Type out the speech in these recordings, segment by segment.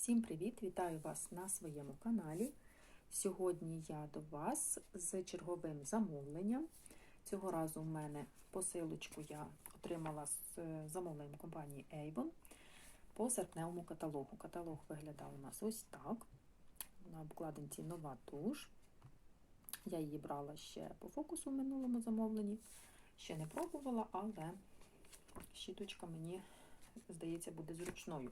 Всім привіт! Вітаю вас на своєму каналі. Сьогодні я до вас з черговим замовленням. Цього разу в мене посилочку я отримала з е, замовленням компанії Avon по серпневому каталогу. Каталог виглядав у нас ось так. На обкладинці нова туш. Я її брала ще по фокусу в минулому замовленні. Ще не пробувала, але щіточка мені, здається, буде зручною.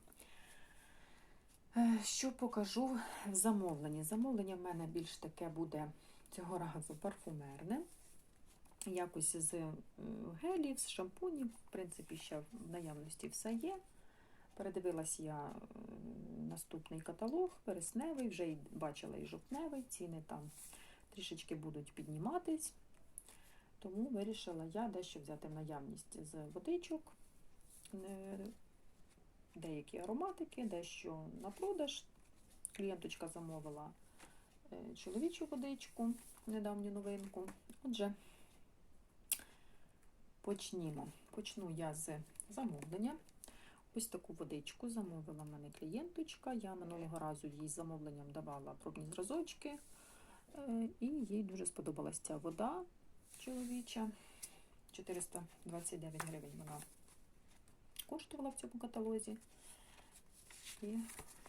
Е, Що покажу в замовленні? Замовлення в мене більш таке буде цього разу парфумерне. Якось з е, гелів, з шампунів, в принципі, ще в наявності все є. Передивилась я е, наступний каталог, вересневий, вже бачила і жовтневий, ціни там трішечки будуть підніматись. Тому вирішила я дещо взяти наявність з водичок. Деякі ароматики, дещо на продаж. Клієнточка замовила е, чоловічу водичку, недавню новинку. Отже, почнімо. Почну я з замовлення. Ось таку водичку замовила мене клієнточка. Я минулого разу їй замовленням давала пробні зразочки, е, і їй дуже сподобалася ця вода чоловіча. 429 гривень вона коштувала в цьому каталозі. І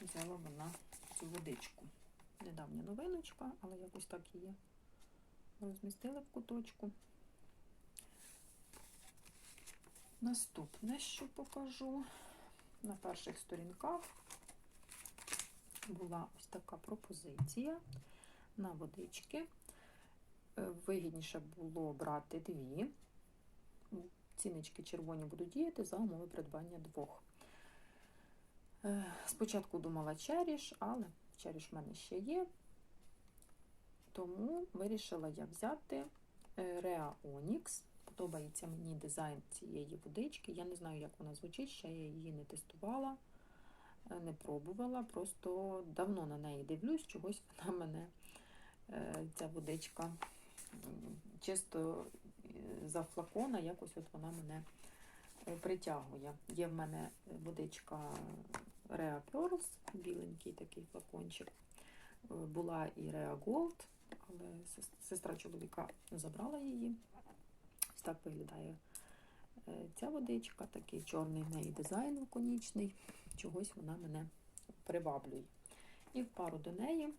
взяла вона цю водичку. Недавня новиночка, але якось так її розмістила в куточку. Наступне, що покажу, на перших сторінках була ось така пропозиція на водички. Е, Вигідніше було брати дві. Ціночки червоні будуть діяти за умови придбання двох. Е, Спочатку думала черіш, але черіш в мене ще є. Тому вирішила я взяти Rea Onyx. Подобається мені дизайн цієї водички. Я не знаю, як вона звучить, ще я її не тестувала, е, не пробувала. Просто давно на неї дивлюсь, чогось вона мене, е, ця водичка, чисто за флакона, якось от вона мене притягує. Є в мене водичка Rea Pearls, біленький такий флакончик. Була і Rea Gold, але сестра чоловіка забрала її. Ось так виглядає ця водичка, такий чорний в неї дизайн лаконічний. Чогось вона мене приваблює. І в пару до неї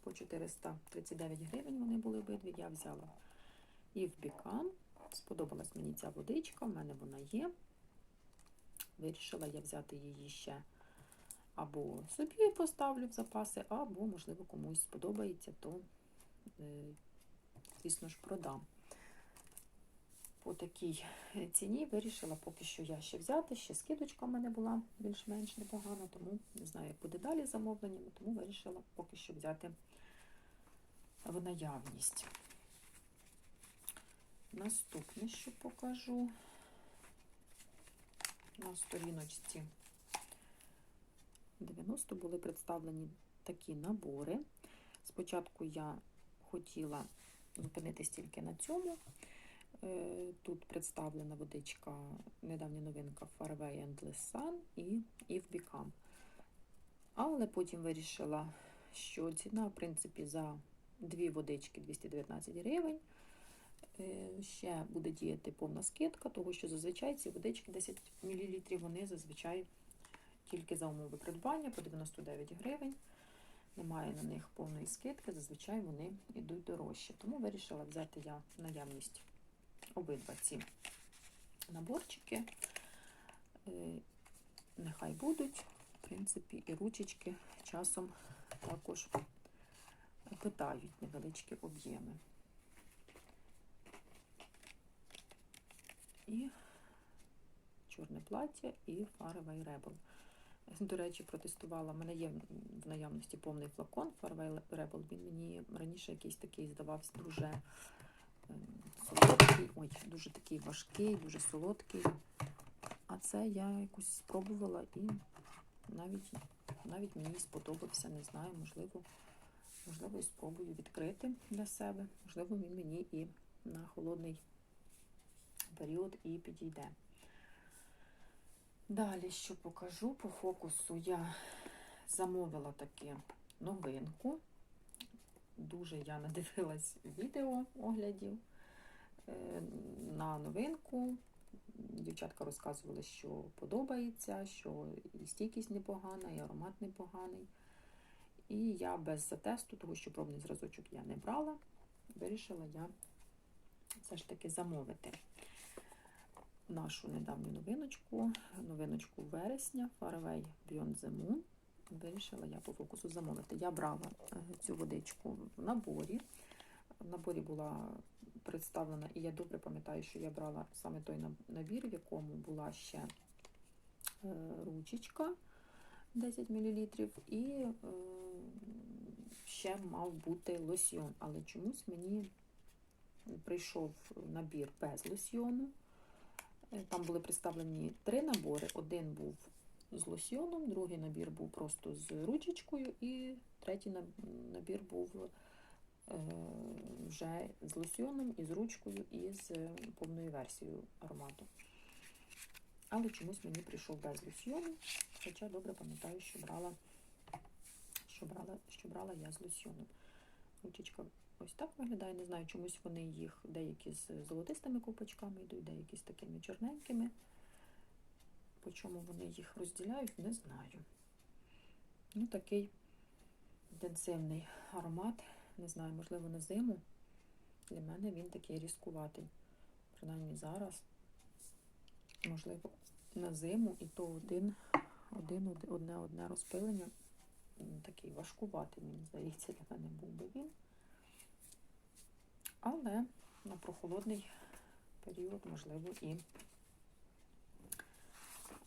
по 439 гривень вони були обидві, я взяла і в бікам. Сподобалась мені ця водичка, в мене вона є. Вирішила я взяти її ще або собі поставлю в запаси, або, можливо, комусь сподобається, то, звісно ж, продам. По такій ціні вирішила поки що я ще взяти, ще скидочка в мене була більш-менш непогана, тому не знаю, як буде далі замовленнями, тому вирішила поки що взяти в наявність. Наступне, що покажу на сторіночці 90 були представлені такі набори. Спочатку я хотіла зупинитись тільки на цьому. Тут представлена водичка, недавня новинка Fairway Endless Sun і Eve Become. Але потім вирішила, що ціна, в принципі, за дві водички 219 гривень. Ще буде діяти повна скидка, тому що зазвичай ці водички 10 мл, вони зазвичай тільки за умови придбання по 99 гривень. Немає на них повної скидки, зазвичай вони йдуть дорожче. Тому вирішила взяти я наявність обидва ці наборчики. Нехай будуть, в принципі, і ручечки часом також питають невеличкі об'єми. І чорне плаття, і Faraway Rebel. До речі, протестувала. У мене є в наявності повний флакон Faraway Rebel. Він мені раніше якийсь такий здавався дуже солодкий, ой, дуже такий важкий, дуже солодкий. А це я якось спробувала і навіть навіть мені сподобався, не знаю, можливо, можливо, і спробую відкрити для себе. Можливо, він мені і на холодний період і підійде. Далі, що покажу, по фокусу я замовила таки новинку. Дуже я надивилась відео оглядів е, на новинку. Дівчатка розказували, що подобається, що і стійкість непогана, і аромат непоганий. І я без затесту, тому що пробний зразочок я не брала, вирішила я все ж таки замовити нашу недавню новиночку, новиночку вересня, Faraway Beyond the Moon. Вирішила я по фокусу замовити. Я брала е, цю водичку в наборі. В наборі була представлена, і я добре пам'ятаю, що я брала саме той набір, в якому була ще е, ручечка 10 мл, і е, ще мав бути лосьйон. Але чомусь мені прийшов набір без лосьйону. Там були представлені три набори. Один був з лосьйоном, другий набір був просто з ручечкою, і третій набір був е, вже з лосьйоном, і з ручкою, і з повною версією аромату. Але чомусь мені прийшов без лосьйону, хоча добре пам'ятаю, що брала, що брала, що брала я з лосьйоном. Ручечка ось так виглядає. Не знаю, чомусь вони їх деякі з золотистими ковпачками йдуть, деякі з такими чорненькими. По чому вони їх розділяють, не знаю. Ну, такий інтенсивний аромат. Не знаю, можливо, на зиму. Для мене він такий різкуватий. Принаймні зараз. Можливо, на зиму і то один, один одне одне розпилення. Такий важкуватий, мені здається, для мене був би він. Але на прохолодний період, можливо, і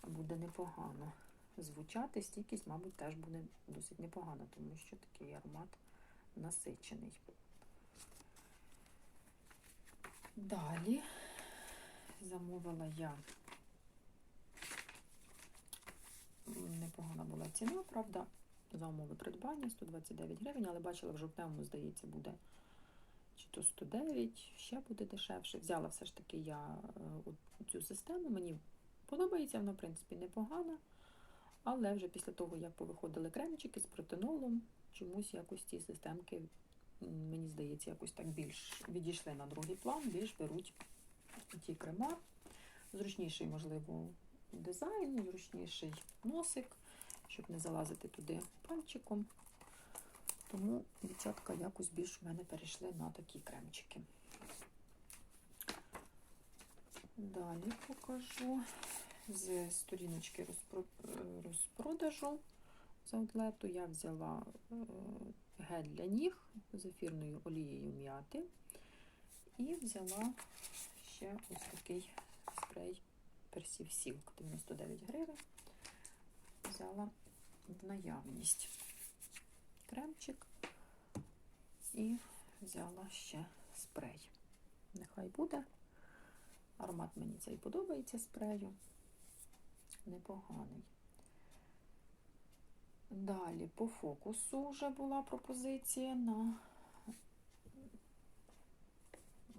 буде непогано. Звучати стійкість, мабуть, теж буде досить непогано, тому що такий аромат насичений. Далі замовила я непогана була ціна, правда, за умови придбання 129 гривень, але бачила в жовтневому, здається, буде чи то 109, ще буде дешевше. Взяла все ж таки я цю систему, мені подобається, вона, в принципі, непогана. Але вже після того, як повиходили кремчики з протинолом, чомусь якось ці системки, мені здається, якось так більш відійшли на другий план, більш беруть ті крема. Зручніший, можливо, дизайн, зручніший носик, щоб не залазити туди пальчиком. Тому дівчатка якось більш в мене перейшли на такі кремчики. Далі покажу з сторіночки розпродажу з аутлету я взяла гель для ніг з ефірною олією м'яти і взяла ще ось такий спрей персів Сілк 99 гривень. Взяла в наявність кремчик і взяла ще спрей. Нехай буде. Аромат мені цей подобається спрею. Непоганий. Далі по фокусу вже була пропозиція на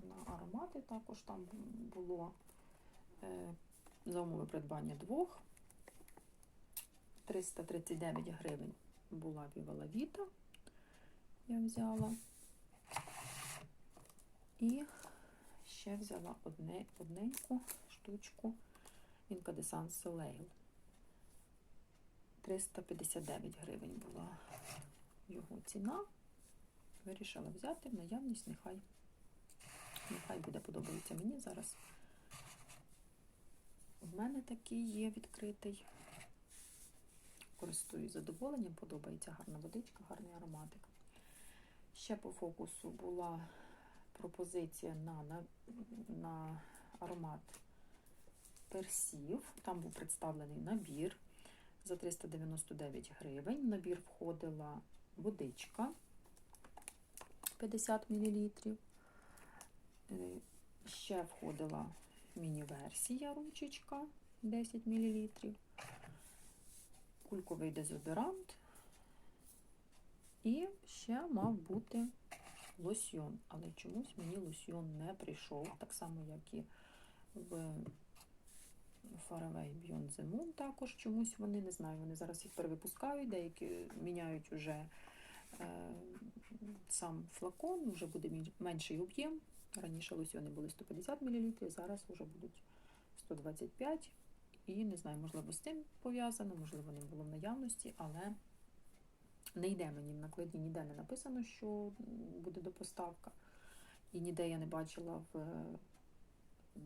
на аромати. Також там було е, за умови придбання двох. 339 гривень була Vita, я взяла. І ще взяла одне, одненьку штучку Incandescent Soleil. 359 гривень була його ціна. Вирішила взяти в наявність, нехай, нехай буде подобається мені зараз. В мене такий є відкритий. Користуюсь задоволенням, подобається гарна водичка, гарний ароматик. Ще по фокусу була пропозиція на, на, на аромат персів. Там був представлений набір за 399 гривень. Набір входила водичка 50 мл. Ще входила міні-версія ручечка 10 мл. Кульковий дезодорант. І ще мав бути лосьйон, але чомусь мені лосьйон не прийшов, так само, як і в Faraway Beyond the Moon також чомусь вони, не знаю, вони зараз їх перевипускають, деякі міняють вже е, сам флакон, вже буде менший об'єм. Раніше лосьони були 150 мл, зараз вже будуть 125 І не знаю, можливо, з тим пов'язано, можливо, не було в наявності, але не йде мені в накладні, ніде не написано, що буде допоставка. І ніде я не бачила, в,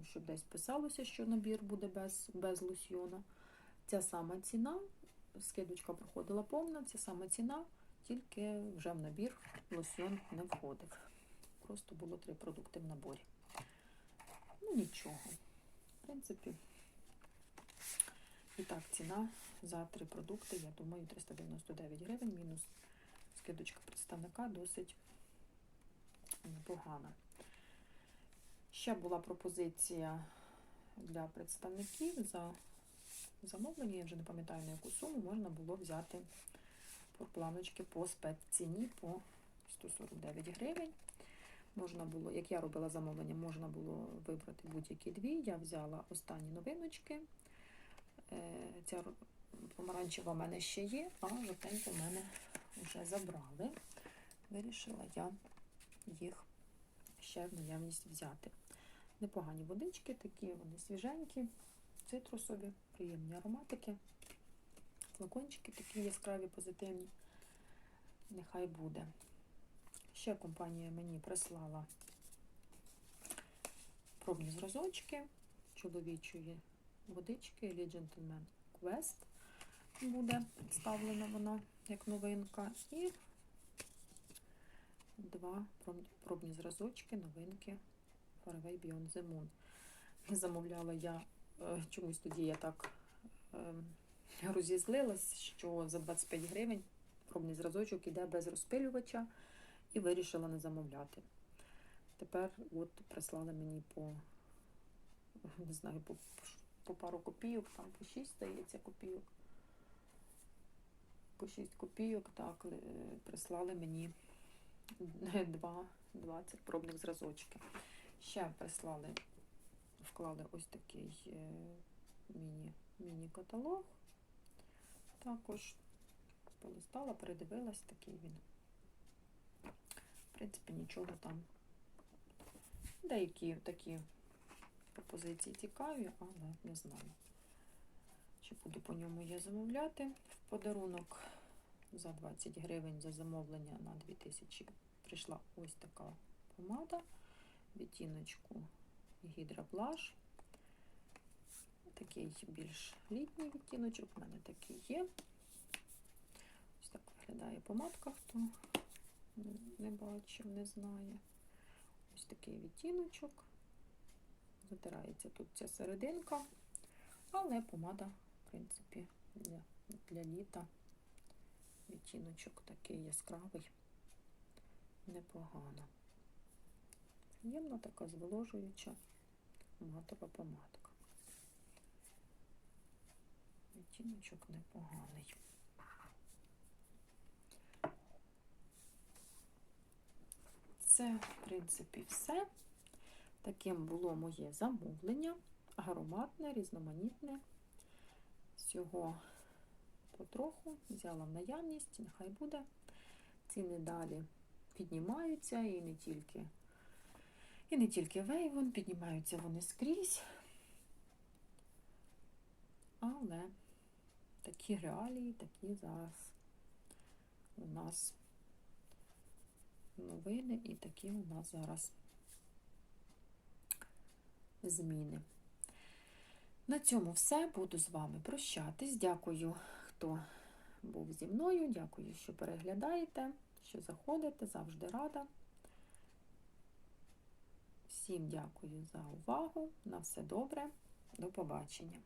щоб десь писалося, що набір буде без, без лосьйона. Ця сама ціна, скидочка проходила повна, ця сама ціна, тільки вже в набір лосьйон не входив. Просто було три продукти в наборі. Ну нічого. В принципі, і так, ціна за три продукти, я думаю, 399 гривень, мінус скидочка представника досить непогана. Ще була пропозиція для представників за замовлення, я вже не пам'ятаю на яку суму, можна було взяти планочки по спецціні по 149 гривень. Можна було, як я робила замовлення, можна було вибрати будь-які дві. Я взяла останні новиночки. Е, Ця помаранчева в мене ще є, а жовтеньку в мене вже забрали. Вирішила я їх ще в наявність взяти. Непогані водички, такі вони свіженькі, цитрусові, приємні ароматики. Флакончики такі яскраві, позитивні. Нехай буде. Ще компанія мені прислала пробні зразочки чоловічої водички Elite Gentleman Quest буде представлена вона як новинка. І два пробні зразочки, новинки Faraway Beyond the Moon. Замовляла я е, чомусь тоді я так е, розізлилась, що за 25 гривень пробний зразочок іде без розпилювача і вирішила не замовляти. Тепер от прислали мені по не знаю, по, по пару копійок, там по 6 здається копійок. По 6 копійок, так, е, прислали мені два 20 пробних зразочків. Ще прислали, вклали ось такий е, міні, міні-каталог. Також полистала, передивилась, такий він. В принципі, нічого там. Деякі такі пропозиції цікаві, але не знаю. Чи буду по ньому я замовляти. В подарунок за 20 гривень за замовлення на 2000 прийшла ось така помада. Відтіночку Гідра Блаш. Такий більш літній відтіночок, у мене такий є. Ось так виглядає помадка, хто не бачив, не знає. Ось такий відтіночок. Затирається тут ця серединка, але помада, в принципі, для, для літа. Відтіночок такий яскравий, непогано. Приємна така зволожуюча матова помадка. Відтіночок непоганий. Це, в принципі, все. Таким було моє замовлення. Ароматне, різноманітне. Всього потроху взяла в наявність, нехай буде. Ціни далі піднімаються і не тільки, і не тільки Вейвон, піднімаються вони скрізь. Але такі реалії, такі зараз у нас новини і такі у нас зараз зміни. На цьому все. Буду з вами прощатись. Дякую, хто був зі мною. Дякую, що переглядаєте, що заходите, завжди рада. Всім дякую за увагу. На все добре. До побачення.